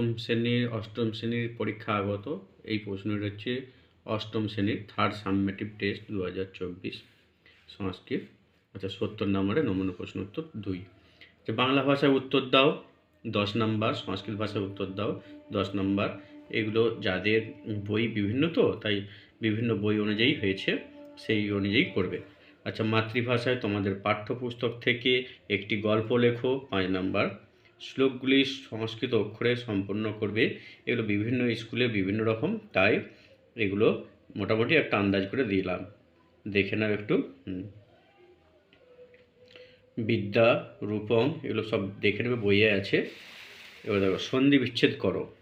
সপ্তম শ্রেণির অষ্টম শ্রেণির পরীক্ষা আগত। এই প্রশ্নটি হচ্ছে অষ্টম শ্রেণির থার্ড সাবমেটিভ টেস্ট দু হাজার চব্বিশ সংস্কৃত আচ্ছা সত্তর নম্বরে নমুনা প্রশ্ন উত্তর দুই। যে বাংলা ভাষায় উত্তর দাও, দশ নম্বর, সংস্কৃত ভাষায় উত্তর দাও, দশ নম্বর। এগুলো যাদের বই বিভিন্ন তো, তাই বিভিন্ন বই অনুযায়ী হয়েছে, সেই অনুযায়ী করবে। আচ্ছা মাতৃভাষায় তোমাদের পাঠ্যপুস্তক থেকে একটি গল্প লেখো, পাঁচ নাম্বার। শ্লোকগুলি সংস্কৃত অক্ষরে সম্পন্ন করবে। এগুলো বিভিন্ন স্কুলে বিভিন্ন রকম, তাই এগুলো মোটামুটি একটা আন্দাজ করে দিলাম। দেখে নাও একটু। বিদ্যা, রূপম এগুলো সব দেখে নেবে, বইয়ে আছে। এবার দেখো, সন্ধি বিচ্ছেদ করো।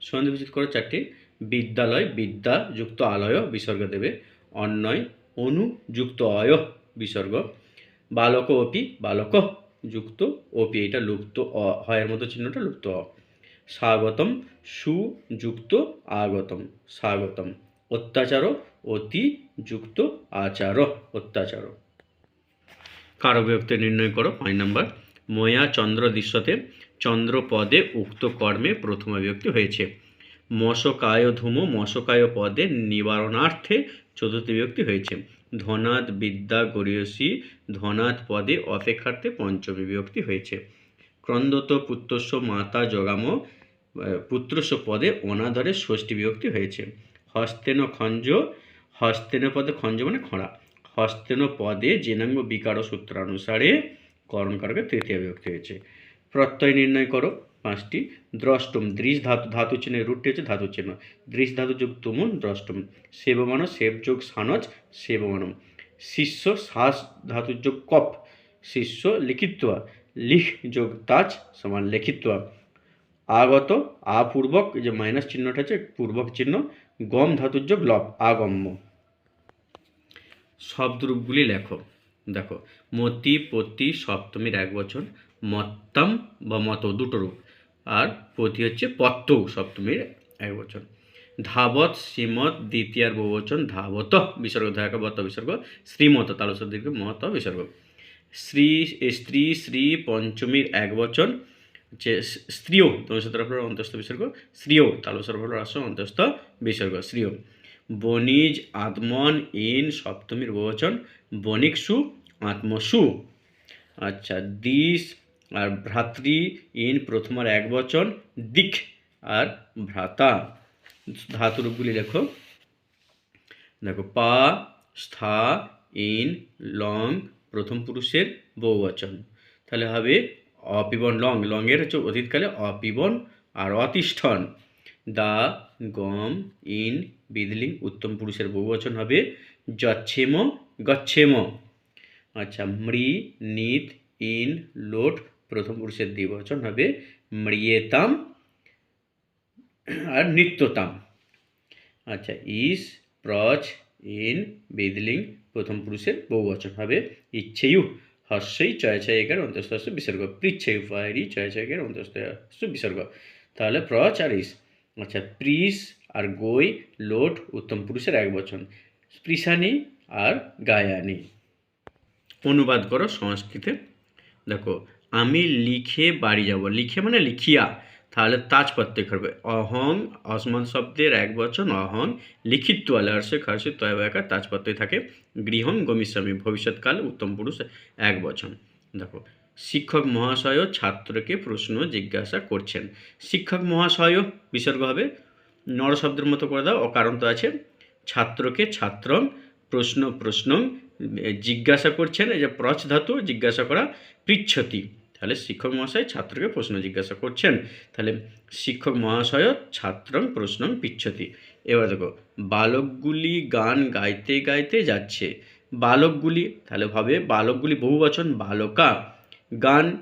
সন্ধি বিচ্ছেদ করো চারটি। বিদ্যালয়, বিদ্যা যুক্ত আলয়, বিসর্গ দেবে। অন্যয় অনু যুক্ত অয় বিসর্গ। বালক অপি বালক যুক্ত অপি এটা লুপ্ত অ হয়ের মতো চিহ্নটা লুপ্ত অ। স্বাগতম, সুযুক্ত, আগতম, স্বাগতম। অত্যাচার অতি যুক্ত আচার, অত্যাচার। কারও বিভক্তি নির্ণয় করো পাঁচ নম্বর ময়া চন্দ্র দৃশ্যতে চন্দ্র পদে উক্ত কর্মে প্রথম বিভক্তি হয়েছে। মশকায় ধূম মশকায় পদে নিবারণার্থে চতুর্থ বিভক্তি হয়েছে। ধনাদ বিদ্যা গরিয়সী ধনাদ পদে অপেক্ষার্থে পঞ্চমী বিভক্তি হয়েছে। ক্রন্দত পুত্রস্ব মাতা জগাম পুত্রস্ব পদে অনাদরে ষষ্ঠী বিভক্তি হয়েছে। হস্তেন খঞ্জ, হস্তেন পদে খঞ্জ মানে খরা। হস্তেন পদে জেনাঙ্গ বিকার সূত্রানুসারে করণকারকে তৃতীয় বিভক্তি হয়েছে। প্রত্যয় নির্ণয় করো। পাঁচটি, দ্রষ্টম দৃশ ধাতু ধাতু চিহ্নের রুটটি হচ্ছে ধাতু চিহ্ন। দৃশ ধাতু যোগ তুমুন দ্রষ্টম সেবমান, সেব যোগ সানজ সেবমানম শিষ্য শ্বাস ধাতু যোগ কপ, শিষ্য লিখিত্বা লিখ যোগ তাজ সমান লেখিত্বা। আগত, আপূর্বক যে মাইনাস চিহ্নটা আছে পূর্বক চিহ্ন, গম ধাতুর যোগ লব, আগম্য। শব্দরূপগুলি লেখো। দেখো, মতি, পতি, সপ্তমীর এক বচন, মত্তম বা মত দুটো রূপ। আর প্রতি হচ্ছে পত্ত সপ্তমীর এক বচন। ধাবত শ্রীমত দ্বিতীয়ার বহুবচন ধাবত বিসর্গ ধায়াকা বত, বিসর্গ, শ্রীমত তালস্বর দীর্ঘ মত, বিসর্গ। শ্রী স্ত্রী, শ্রী পঞ্চমীর এক বচন হচ্ছে স- স্ত্রীয় তোমার ফল অন্তস্থ বিসর্গ স্ত্রীয় তালস্বর ফল রাস অন্তস্থ বিসর্গ স্ত্রীয় বনিজ আত্মন ইন সপ্তমীর বহুবচন, বণিকসু, আত্মসু। আচ্ছা দিস আর ভ্রাতৃ ইন প্রথমার এক বচন, দিক আর ভ্রাতা। ধাতুরূপগুলি লেখো দেখো, পা, স্থা, ইন, লং, প্রথম পুরুষের বহুবচন তাহলে হবে অপিবন লং। লংয়ের হচ্ছে অতীতকালে অপিবন আর অতিষ্ঠন। দা, গম, ইন, বিদলিং, উত্তম পুরুষের বহুবচন হবে যচ্ছেম, গচ্ছেম। আচ্ছা মৃ, নিত, ইন, লোট প্রথম পুরুষের দ্বিবচন হবে মৃয়েতাম আর নিত্যতাম। আচ্ছা ইস, প্রচ, ইন, বেদলিং প্রথম পুরুষের বহুবচন হবে। ইচ্ছেয়ু হর্ষই একের অন্তস্থ বিসর্গ। পৃচ্ছেয়ু ছয় একের অন্তস্থ বিসর্গ। তাহলে প্রচ আর ইস। আচ্ছা প্রিস আর গই, লোট উত্তম পুরুষের এক বচন। স্পৃশানি আর গায়ানি। অনুবাদ করো সংস্কৃতে। দেখো আমি লিখে বাড়ি যাব। লিখে মানে লিখিয়া। তাহলে তাজ প্রত্যয় করবে। অহং অসমান শব্দের এক বচন, অহং লিখিত আলার্সে খার্সে তয়বাকা তাজ প্রত্যয় থাকে। গৃহং গমিস্বামী ভবিষ্যৎকাল উত্তম পুরুষ এক বচন। দেখো, শিক্ষক মহাশয় ছাত্রকে প্রশ্ন জিজ্ঞাসা করছেন। শিক্ষক মহাশয় বিসর্গ হবে। নর শব্দের মতো করে দাও, অকারণ তো আছে। ছাত্রকে ছাত্র, প্রশ্ন প্রশ্ন জিজ্ঞাসা করছেন, এই যে প্রচ ধাতু, জিজ্ঞাসা করা, পৃচ্ছতি। তাহলে শিক্ষক মহাশয় ছাত্রকে প্রশ্ন জিজ্ঞাসা করছেন। তাহলে শিক্ষক মহাশয় ছাত্রং প্রশ্ন পিচ্ছতি। এবার দেখো, বালকগুলি গান গাইতে গাইতে যাচ্ছে। বালকগুলি, তাহলে ভাবে বালকগুলি বহুবচন বালকা। গান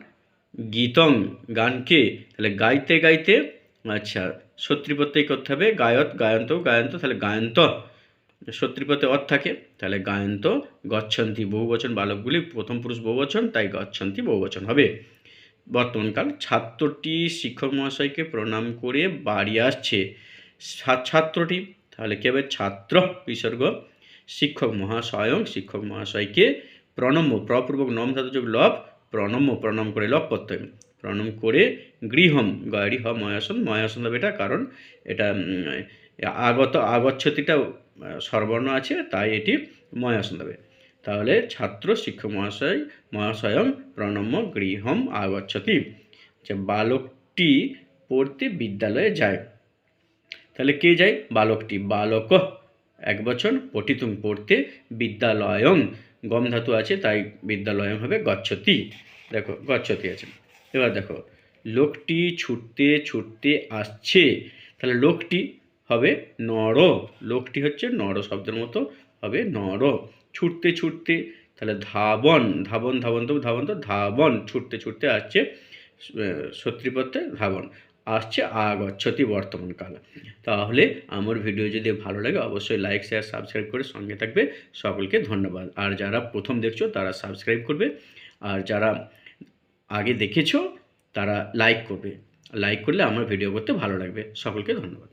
গীতং গানকে তাহলে গাইতে গাইতে আচ্ছা শত্রুপত্যই করতে হবে? গায়ত, গায়ন্ত গায়ন্ত, তাহলে গায়ন্ত। শত্রুপতে অর্থ থাকে। তাহলে গায়ন্ত, গচ্ছন্তি বহুবচন বালকগুলি প্রথম পুরুষ বহুবচন তাই গচ্ছন্তি বহুবচন হবে। বর্তমানকাল ছাত্রটি শিক্ষক মহাশয়কে প্রণাম করে বাড়ি আসছে। ছাত্রটি তাহলে কি হবে? ছাত্র বিসর্গ। শিক্ষক মহাশয়ং শিক্ষক মহাশয়কে প্রণম্য প্রপূর্বক নম ধাতু যোগ লভ প্রণম্য প্রণাম করে লভ প্রত্যয় প্রণাম করে গৃহম গরিহ ময়াসন ময়াসন হবে এটা কারণ এটা আগত আগচ্ছতিটা আহ, স্বরবর্ণ আছে তাই এটি ময়াসন হবে তাহলে ছাত্র শিক্ষক মহাশয়, মহাশয়ম প্রণম্য গৃহম আগচ্ছতি যে বালকটি পড়তে বিদ্যালয়ে যায়। তাহলে কে যায়? বালকটি। বালক, এক বছর পঠিতুম পড়তে বিদ্যালয়ং গম ধাতু আছে, তাই বিদ্যালয়ং হবে গচ্ছতি। দেখো, গচ্ছতি আছে। এবার দেখো, লোকটি ছুটতে ছুটতে আসছে। তাহলে লোকটি হবে নর। লোকটি হচ্ছে নর শব্দের মতো হবে নর। ছুটতে ছুটতে, তাহলে ধাবন ধাবন ধাবন তো ধাবন তো ধাবন, ছুটতে ছুটতে আসছে শত্রীপত্রে ধাবন, আসছে আগচ্ছতি বর্তমান কাল। তাহলে আমার ভিডিও যদি ভালো লাগে, অবশ্যই লাইক শেয়ার সাবস্ক্রাইব করে সঙ্গে থাকবে। সকলকে ধন্যবাদ। আর যারা প্রথম দেখছ, তারা সাবস্ক্রাইব করবে। আর যারা আগে দেখেছ, তারা লাইক করবে। লাইক করলে আমার ভিডিও করতে ভালো লাগবে। সকলকে ধন্যবাদ।